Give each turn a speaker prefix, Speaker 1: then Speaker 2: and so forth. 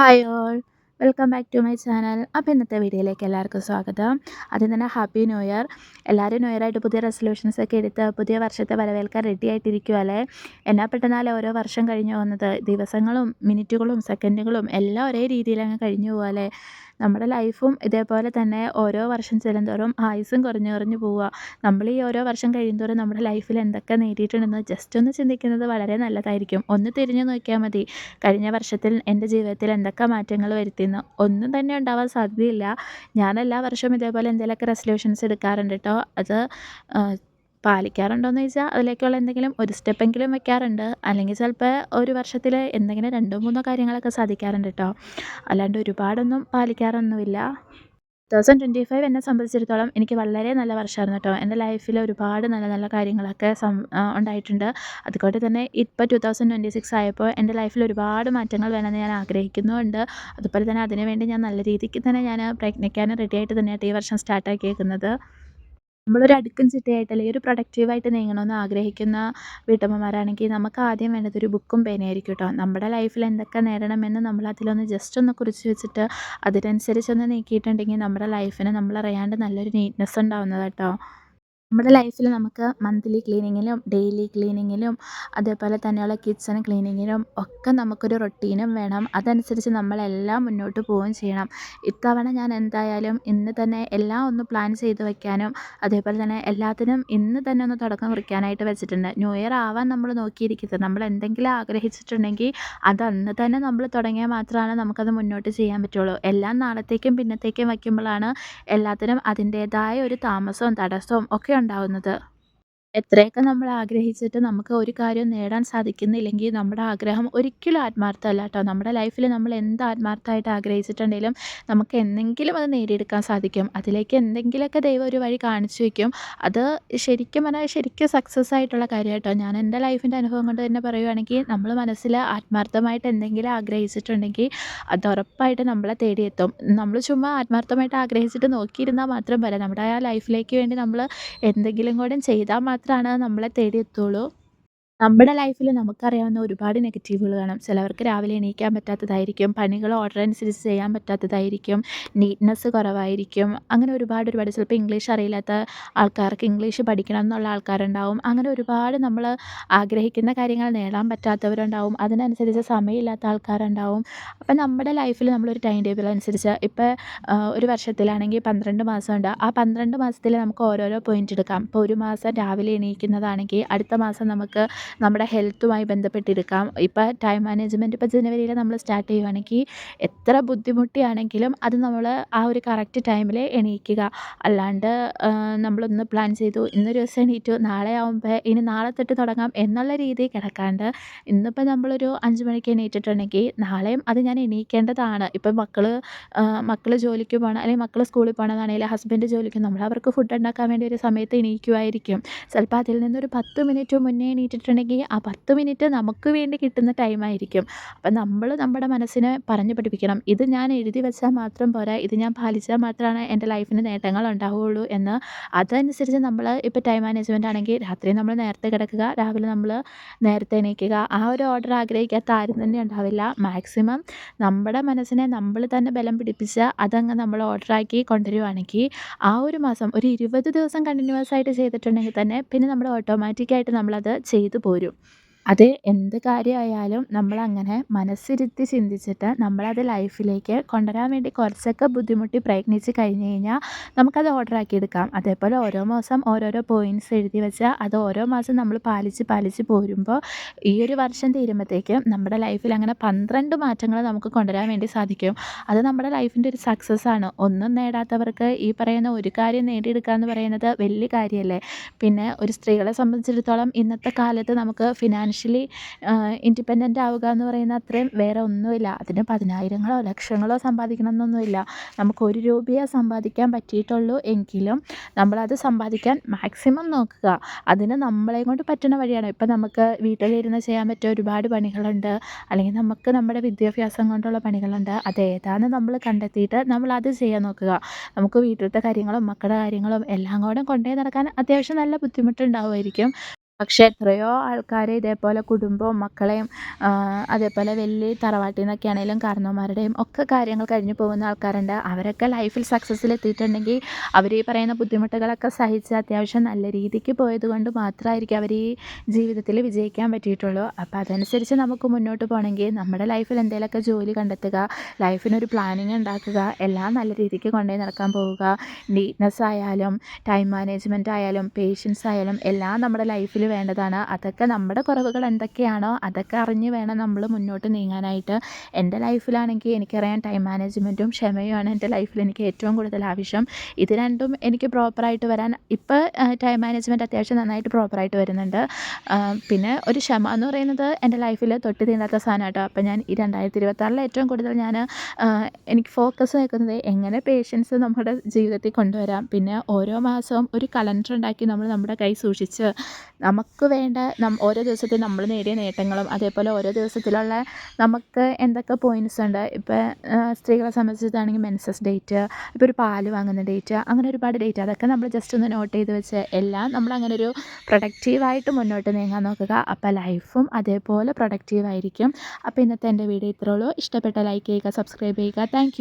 Speaker 1: Hi all welcome back to my channel അപ്പോൾ ഇന്നത്തെ വീഡിയോയിലേക്ക് എല്ലാവർക്കും സ്വാഗതം. ആദ്യം തന്നെ ഹാപ്പി ന്യൂ ഇയർ എല്ലാവരും ന്യൂ ഇയർ ആയിട്ട് പുതിയ റെസൊല്യൂഷൻസ് ഒക്കെ എടുത്ത് പുതിയ വർഷത്തെ വരവേൽക്കാൻ റെഡി ആയിട്ടിരിക്കുമല്ലേ എന്നാ പെട്ടെന്നാലേ ഓരോ വർഷം കഴിഞ്ഞു പോകുന്നത്. ദിവസങ്ങളും മിനിറ്റുകളും സെക്കൻഡുകളും എല്ലാം ഒരേ രീതിയിൽ അങ്ങ് കഴിഞ്ഞു പോകാല്ലേ നമ്മുടെ ലൈഫും ഇതേപോലെ തന്നെ ഓരോ വർഷം ചെല്ലുന്തോറും ആയുസ്സും കുറഞ്ഞു കുറഞ്ഞു പോവുക. നമ്മൾ ഈ ഓരോ വർഷം കഴിയുന്തോറും നമ്മുടെ ലൈഫിൽ എന്തൊക്കെ നേടിയിട്ടുണ്ടെന്ന് ജസ്റ്റ് ഒന്ന് ചിന്തിക്കുന്നത് വളരെ നല്ലതായിരിക്കും. ഒന്ന് തിരിഞ്ഞു നോക്കിയാൽ മതി. കഴിഞ്ഞ വർഷത്തിൽ എന്റെ ജീവിതത്തിൽ എന്തൊക്കെ മാറ്റങ്ങൾ വരുത്തിയെന്ന് ഒന്നും തന്നെ ഉണ്ടാവാൻ സാധ്യതയില്ല. ഞാൻ എല്ലാ വർഷവും ഇതേപോലെ എന്തെങ്കിലുമൊക്കെ റെസൊല്യൂഷൻസ് എടുക്കാറുണ്ട് കേട്ടോ അത് പാലിക്കാറുണ്ടോയെന്ന് ചോദിച്ചാൽ അതിലേക്കുള്ള എന്തെങ്കിലും ഒരു സ്റ്റെപ്പെങ്കിലും വെക്കാറുണ്ട്. അല്ലെങ്കിൽ ചിലപ്പോൾ ഒരു വർഷത്തിൽ എന്തെങ്കിലും രണ്ടോ മൂന്നോ കാര്യങ്ങളൊക്കെ സാധിക്കാറുണ്ട് കേട്ടോ അല്ലാണ്ട് ഒരുപാടൊന്നും പാലിക്കാറൊന്നുമില്ല. തൗസൻഡ് ട്വന്റി ഫൈവ് എന്നെ സംബന്ധിച്ചിടത്തോളം എനിക്ക് വളരെ നല്ല വർഷമായിരുന്നു കേട്ടോ എന്റെ ലൈഫിൽ ഒരുപാട് നല്ല നല്ല കാര്യങ്ങളൊക്കെ സം ഉണ്ടായിട്ടുണ്ട്. അതുകൊണ്ട് തന്നെ ഇപ്പോൾ ടു തൗസൻഡ് ട്വന്റി സിക്സ് ആയപ്പോൾ എന്റെ ലൈഫിൽ ഒരുപാട് മാറ്റങ്ങൾ വേണമെന്ന് ഞാൻ ആഗ്രഹിക്കുന്നുമുണ്ട് അതുപോലെ തന്നെ അതിനുവേണ്ടി ഞാൻ നല്ല രീതിക്ക് തന്നെ ഞാൻ പ്രയത്നിക്കാനും റെഡിയായിട്ട് തന്നെയാണ് ഈ വർഷം സ്റ്റാർട്ടാക്കിയേക്കുന്നത് നമ്മളൊരു അടുക്കും ചിട്ടയായിട്ട് അല്ലെങ്കിൽ ഒരു പ്രൊഡക്റ്റീവായിട്ട് നീങ്ങണമെന്ന് ആഗ്രഹിക്കുന്ന വീട്ടമ്മമാരാണെങ്കിൽ നമുക്ക് ആദ്യം വേണ്ടത് ഒരു ബുക്കും പേനയായിരിക്കും കേട്ടോ നമ്മുടെ ലൈഫിൽ എന്തൊക്കെ നേടണമെന്ന് നമ്മൾ അതിലൊന്ന് ജസ്റ്റ് ഒന്ന് കുറിച്ച് വെച്ചിട്ട് അതിനനുസരിച്ചൊന്ന് നീക്കിയിട്ടുണ്ടെങ്കിൽ നമ്മുടെ ലൈഫിന് നമ്മളറിയാണ്ട് നല്ലൊരു നീറ്റ്നെസ് ഉണ്ടാവുന്നത് കേട്ടോ നമ്മുടെ ലൈഫിൽ നമുക്ക് മന്ത്ലി ക്ലീനിങ്ങിലും ഡെയിലി ക്ലീനിങ്ങിലും അതേപോലെ തന്നെയുള്ള കിച്ചൺ ക്ലീനിങ്ങിലും ഒക്കെ നമുക്കൊരു റൊട്ടീനും വേണം. അതനുസരിച്ച് നമ്മളെല്ലാം മുന്നോട്ട് പോവുകയും ചെയ്യണം. ഇത്തവണ ഞാൻ എന്തായാലും ഇന്ന് തന്നെ എല്ലാം ഒന്ന് പ്ലാൻ ചെയ്ത് വെക്കാനും അതേപോലെ തന്നെ എല്ലാത്തിനും ഇന്ന് തന്നെ ഒന്ന് തുടക്കം കുറിക്കാനായിട്ട് വെച്ചിട്ടുണ്ട്. ന്യൂ ഇയർ ആവാൻ നമ്മൾ നോക്കിയിരിക്കുന്നത്. നമ്മൾ എന്തെങ്കിലും ആഗ്രഹിച്ചിട്ടുണ്ടെങ്കിൽ അത് അന്ന് തന്നെ നമ്മൾ തുടങ്ങിയാൽ മാത്രമാണ് നമുക്കത് മുന്നോട്ട് ചെയ്യാൻ പറ്റുള്ളൂ. എല്ലാം നാളത്തേക്കും പിന്നത്തേക്കും വയ്ക്കുമ്പോഴാണ് എല്ലാത്തിനും അതിന്റേതായ ഒരു താമസവും തടസ്സവും ഒക്കെ ഉണ്ടാവുന്നത്. എത്രയൊക്കെ നമ്മൾ ആഗ്രഹിച്ചിട്ട് നമുക്ക് ഒരു കാര്യം നേടാൻ സാധിക്കുന്നില്ലെങ്കിൽ നമ്മുടെ ആഗ്രഹം ഒരിക്കലും ആത്മാർത്ഥമല്ല കേട്ടോ. നമ്മുടെ ലൈഫിൽ നമ്മൾ എന്ത് ആത്മാർത്ഥമായിട്ട് ആഗ്രഹിച്ചിട്ടുണ്ടെങ്കിലും നമുക്ക് എന്തെങ്കിലും അത് നേടിയെടുക്കാൻ സാധിക്കും. അതിലേക്ക് എന്തെങ്കിലുമൊക്കെ ദൈവം ഒരു വഴി കാണിച്ചു വയ്ക്കും. അത് ശരിക്കും പറഞ്ഞാൽ ശരിക്കും സക്സസ് ആയിട്ടുള്ള കാര്യം കേട്ടോ. ഞാൻ എന്റെ ലൈഫിന്റെ അനുഭവം കൊണ്ട് തന്നെ പറയുവാണെങ്കിൽ നമ്മൾ മനസ്സിൽ ആത്മാർത്ഥമായിട്ട് എന്തെങ്കിലും ആഗ്രഹിച്ചിട്ടുണ്ടെങ്കിൽ അത് ഉറപ്പായിട്ട് നമ്മളെ തേടിയെത്തും. നമ്മൾ ചുമ്മാ ആത്മാർത്ഥമായിട്ട് ആഗ്രഹിച്ചിട്ട് നോക്കിയിരുന്നാൽ മാത്രം പോരാ. നമ്മുടെ ആ ലൈഫിലേക്ക് വേണ്ടി നമ്മൾ എന്തെങ്കിലും കൂടെ ചെയ്താൽ മാത്രമാണ് നമ്മളെ തേടിയെത്തുള്ളൂ. നമ്മുടെ ലൈഫിൽ നമുക്കറിയാവുന്ന ഒരുപാട് നെഗറ്റീവുകൾ കാണും. ചിലവർക്ക് രാവിലെ എണീക്കാൻ പറ്റാത്തതായിരിക്കും പണികൾ ഓർഡർ അനുസരിച്ച് ചെയ്യാൻ പറ്റാത്തതായിരിക്കും നീറ്റ്നെസ് കുറവായിരിക്കും. അങ്ങനെ ഒരുപാട് ഒരുപാട്. ചിലപ്പോൾ ഇംഗ്ലീഷ് അറിയില്ലാത്ത ആൾക്കാർക്ക് ഇംഗ്ലീഷ് പഠിക്കണം എന്നുള്ള ആൾക്കാരുണ്ടാവും. അങ്ങനെ ഒരുപാട് നമ്മൾ ആഗ്രഹിക്കുന്ന കാര്യങ്ങൾ നേടാൻ പറ്റാത്തവരുണ്ടാവും. അതിനനുസരിച്ച് സമയമില്ലാത്ത ആൾക്കാരുണ്ടാവും. അപ്പം നമ്മുടെ ലൈഫിൽ നമ്മളൊരു ടൈം ടേബിൾ അനുസരിച്ച് ഇപ്പോൾ ഒരു വർഷത്തിലാണെങ്കിൽ പന്ത്രണ്ട് മാസമുണ്ട്. ആ പന്ത്രണ്ട് മാസത്തിൽ നമുക്ക് ഓരോരോ പോയിന്റ് എടുക്കാം. ഇപ്പോൾ ഒരു മാസം രാവിലെ എണീക്കുന്നതാണെങ്കിൽ അടുത്ത മാസം നമുക്ക് നമ്മുടെ ഹെൽത്തുമായി ബന്ധപ്പെട്ടിരിക്കാം. ഇപ്പം ടൈം മാനേജ്മെന്റ് ഇപ്പോൾ ജനുവരിയിൽ നമ്മൾ സ്റ്റാർട്ട് ചെയ്യുകയാണെങ്കിൽ എത്ര ബുദ്ധിമുട്ടിയാണെങ്കിലും അത് നമ്മൾ ആ ഒരു കറക്റ്റ് ടൈമിൽ എണീക്കുക. അല്ലാണ്ട് നമ്മളൊന്ന് പ്ലാൻ ചെയ്തു ഇന്നൊരു ദിവസം എണീറ്റു നാളെ ആകുമ്പോൾ ഇനി നാളെ തൊട്ട് തുടങ്ങാം എന്നുള്ള രീതിയിൽ കിടക്കാണ്ട് ഇന്നിപ്പോൾ നമ്മളൊരു അഞ്ച് മണിക്ക് എണീറ്റിട്ടുണ്ടെങ്കിൽ നാളെയും അത് ഞാൻ എണീക്കേണ്ടതാണ്. ഇപ്പം മക്കൾ മക്കൾ ജോലിക്ക് പോകണം അല്ലെങ്കിൽ മക്കൾ സ്കൂളിൽ പോകണമെന്നാണെങ്കിൽ ഹസ്ബൻഡ് ജോലിക്ക് നമ്മൾ അവർക്ക് ഫുഡ് ഉണ്ടാക്കാൻ വേണ്ടി ഒരു സമയത്ത് എണീക്കുമായിരിക്കും ചിലപ്പോൾ അതിൽ നിന്നൊരു പത്ത് മിനിറ്റ് മുന്നേ എണീറ്റിട്ടുണ്ടെങ്കിൽ വെച്ചിട്ടുണ്ടെങ്കിൽ ആ പത്ത് മിനിറ്റ് നമുക്ക് വേണ്ടി കിട്ടുന്ന ടൈമായിരിക്കും അപ്പം നമ്മൾ നമ്മുടെ മനസ്സിനെ പറഞ്ഞു പഠിപ്പിക്കണം. ഇത് ഞാൻ എഴുതി വെച്ചാൽ മാത്രം പോരാ ഇത് ഞാൻ പാലിച്ചാൽ മാത്രമാണ് എന്റെ ലൈഫിന് നേട്ടങ്ങൾ ഉണ്ടാവുകയുള്ളൂ എന്ന്. അതനുസരിച്ച് നമ്മൾ ഇപ്പോൾ ടൈം മാനേജ്മെന്റ് ആണെങ്കിൽ രാത്രി നമ്മൾ നേരത്തെ കിടക്കുക രാവിലെ നമ്മൾ നേരത്തെ എണീക്കുക. ആ ഒരു ഓർഡർ ആഗ്രഹിക്കാത്ത ആരും തന്നെ ഉണ്ടാവില്ല. മാക്സിമം നമ്മുടെ മനസ്സിനെ നമ്മൾ തന്നെ ബലം പിടിപ്പിച്ച് അതങ്ങ് നമ്മൾ ഓർഡറാക്കി കൊണ്ടുവരുവാണെങ്കിൽ ആ ഒരു മാസം ഒരു ഇരുപത് ദിവസം കണ്ടിന്യൂസ് ആയിട്ട് ചെയ്തിട്ടുണ്ടെങ്കിൽ തന്നെ പിന്നെ നമ്മൾ ഓട്ടോമാറ്റിക്കായിട്ട് നമ്മളത് ചെയ്തു പോരും. അത് എന്ത് കാര്യമായാലും നമ്മളങ്ങനെ മനസ്സിരുത്തി ചിന്തിച്ചിട്ട് നമ്മളത് ലൈഫിലേക്ക് കൊണ്ടുവരാൻ വേണ്ടി കുറച്ചൊക്കെ ബുദ്ധിമുട്ടി പ്രയത്നിച്ച് കഴിഞ്ഞ് കഴിഞ്ഞാൽ നമുക്കത് ഓർഡറാക്കി എടുക്കാം. അതേപോലെ ഓരോ മാസം ഓരോരോ പോയിന്റ്സ് എഴുതി വെച്ചാൽ അത് ഓരോ മാസം നമ്മൾ പാലിച്ച് പാലിച്ച് പോരുമ്പോൾ ഈ ഒരു വർഷം തീരുമ്പോഴത്തേക്കും നമ്മുടെ ലൈഫിൽ അങ്ങനെ പന്ത്രണ്ട് മാറ്റങ്ങൾ നമുക്ക് കൊണ്ടുവരാൻ വേണ്ടി സാധിക്കും. അത് നമ്മുടെ ലൈഫിന്റെ ഒരു സക്സസ് ആണ്. ഒന്നും നേടാത്തവർക്ക് ഈ പറയുന്ന ഒരു കാര്യം നേടിയെടുക്കുക എന്ന് പറയുന്നത് വലിയ കാര്യമല്ലേ? പിന്നെ ഒരു സ്ത്രീകളെ സംബന്ധിച്ചിടത്തോളം ഇന്നത്തെ കാലത്ത് നമുക്ക് ഫിനാൻഷ്യൽ ഫിനാൻഷ്യലി ഇൻഡിപെൻഡന്റ് ആവുക എന്ന് പറയുന്ന അത്രയും വേറെ ഒന്നുമില്ല. അതിന് പതിനായിരങ്ങളോ ലക്ഷങ്ങളോ സമ്പാദിക്കണം എന്നൊന്നുമില്ല നമുക്ക് ഒരു രൂപയെ സമ്പാദിക്കാൻ പറ്റിയിട്ടുള്ളൂ എങ്കിലും നമ്മളത് സമ്പാദിക്കാൻ മാക്സിമം നോക്കുക. അതിന് നമ്മളെ കൊണ്ട് പറ്റുന്ന വഴിയാണ്. ഇപ്പം നമുക്ക് വീട്ടിലിരുന്ന് ചെയ്യാൻ പറ്റിയ ഒരുപാട് പണികളുണ്ട്. അല്ലെങ്കിൽ നമുക്ക് നമ്മുടെ വിദ്യാഭ്യാസം കൊണ്ടുള്ള പണികളുണ്ട്. അതേതാണെന്ന് നമ്മൾ കണ്ടെത്തിയിട്ട് നമ്മൾ അത് ചെയ്യാൻ നോക്കുക. നമുക്ക് വീട്ടിലത്തെ കാര്യങ്ങളും മക്കളുടെ കാര്യങ്ങളും എല്ലാം കൂടെ കൊണ്ടേ നടക്കാൻ അത്യാവശ്യം നല്ല ബുദ്ധിമുട്ടുണ്ടാവുമായിരിക്കും പക്ഷേ എത്രയോ ആൾക്കാർ ഇതേപോലെ കുടുംബവും മക്കളെയും അതേപോലെ വലിയ തറവാട്ടിൽ നിന്നൊക്കെ ആണെങ്കിലും കാരണവന്മാരുടെയും ഒക്കെ കാര്യങ്ങൾ കഴിഞ്ഞു പോകുന്ന ആൾക്കാരുണ്ട്. അവരൊക്കെ ലൈഫിൽ സക്സസ്സിൽ എത്തിയിട്ടുണ്ടെങ്കിൽ അവർ ഈ പറയുന്ന ബുദ്ധിമുട്ടുകളൊക്കെ സഹിച്ച് അത്യാവശ്യം നല്ല രീതിക്ക് പോയത് കൊണ്ട് മാത്രമായിരിക്കും അവർ ഈ ജീവിതത്തിൽ വിജയിക്കാൻ പറ്റിയിട്ടുള്ളൂ. അപ്പോൾ അതനുസരിച്ച് നമുക്ക് മുന്നോട്ട് പോകണമെങ്കിൽ നമ്മുടെ ലൈഫിൽ എന്തെങ്കിലുമൊക്കെ ജോലി കണ്ടെത്തുക ലൈഫിനൊരു പ്ലാനിങ് ഉണ്ടാക്കുക എല്ലാം നല്ല രീതിക്ക് കൊണ്ടുപോയി നടക്കാൻ പോവുക. നീറ്റ്നെസ് ആയാലും ടൈം മാനേജ്മെന്റ് ആയാലും പേഷ്യൻസ് ആയാലും എല്ലാം നമ്മുടെ ലൈഫിൽ വേണ്ടതാണ്. അതൊക്കെ നമ്മുടെ കുറവുകൾ എന്തൊക്കെയാണോ അതൊക്കെ അറിഞ്ഞ് വേണം നമ്മൾ മുന്നോട്ട് നീങ്ങാനായിട്ട്. എന്റെ ലൈഫിലാണെങ്കിൽ എനിക്കറിയാം ടൈം മാനേജ്മെന്റും ക്ഷമയുമാണ് എന്റെ ലൈഫിൽ എനിക്ക് ഏറ്റവും കൂടുതൽ ആവശ്യം. ഇത് രണ്ടും എനിക്ക് പ്രോപ്പറായിട്ട് വരാൻ ഇപ്പോൾ ടൈം മാനേജ്മെന്റ് അത്യാവശ്യം നന്നായിട്ട് പ്രോപ്പറായിട്ട് വരുന്നുണ്ട്. പിന്നെ ഒരു ക്ഷമ എന്ന് പറയുന്നത് എന്റെ ലൈഫിൽ തൊട്ട് തീണ്ടാത്ത സാധനം കേട്ടോ അപ്പോൾ ഞാൻ ഈ രണ്ടായിരത്തി ഇരുപത്താറിൽ ഏറ്റവും കൂടുതൽ ഞാൻ എനിക്ക് ഫോക്കസ് വെക്കുന്നത് എങ്ങനെ പേഷ്യൻസ് നമ്മുടെ ജീവിതത്തിൽ കൊണ്ടുവരാം. പിന്നെ ഓരോ മാസവും ഒരു കലണ്ടർ ഉണ്ടാക്കി നമ്മൾ നമ്മുടെ കൈ സൂക്ഷിച്ച് നമുക്ക് വേണ്ട ഓരോ ദിവസത്തിൽ നമ്മൾ നേടിയ നേട്ടങ്ങളും അതേപോലെ ഓരോ ദിവസത്തിലുള്ള നമുക്ക് എന്തൊക്കെ പോയിന്റ്സ് ഉണ്ട്. ഇപ്പോൾ സ്ത്രീകളെ സംബന്ധിച്ചിട്ടാണെങ്കിൽ മെൻസസ് ഡേറ്റ് ഇപ്പോൾ ഒരു പാൽ വാങ്ങുന്ന ഡേറ്റ് അങ്ങനെ ഒരുപാട് ഡേറ്റ് അതൊക്കെ നമ്മൾ ജസ്റ്റ് ഒന്ന് നോട്ട് ചെയ്ത് വെച്ച് എല്ലാം നമ്മൾ അങ്ങനെ ഒരു പ്രൊഡക്റ്റീവായിട്ട് മുന്നോട്ട് നീങ്ങാൻ നോക്കുക. അപ്പോൾ ലൈഫും അതേപോലെ പ്രൊഡക്റ്റീവായിരിക്കും അപ്പോൾ ഇന്നത്തെ എന്റെ വീഡിയോ ഇത്രയുള്ളൂ ഇഷ്ടപ്പെട്ട ലൈക്ക് ചെയ്യുക സബ്സ്ക്രൈബ് ചെയ്യുക. താങ്ക്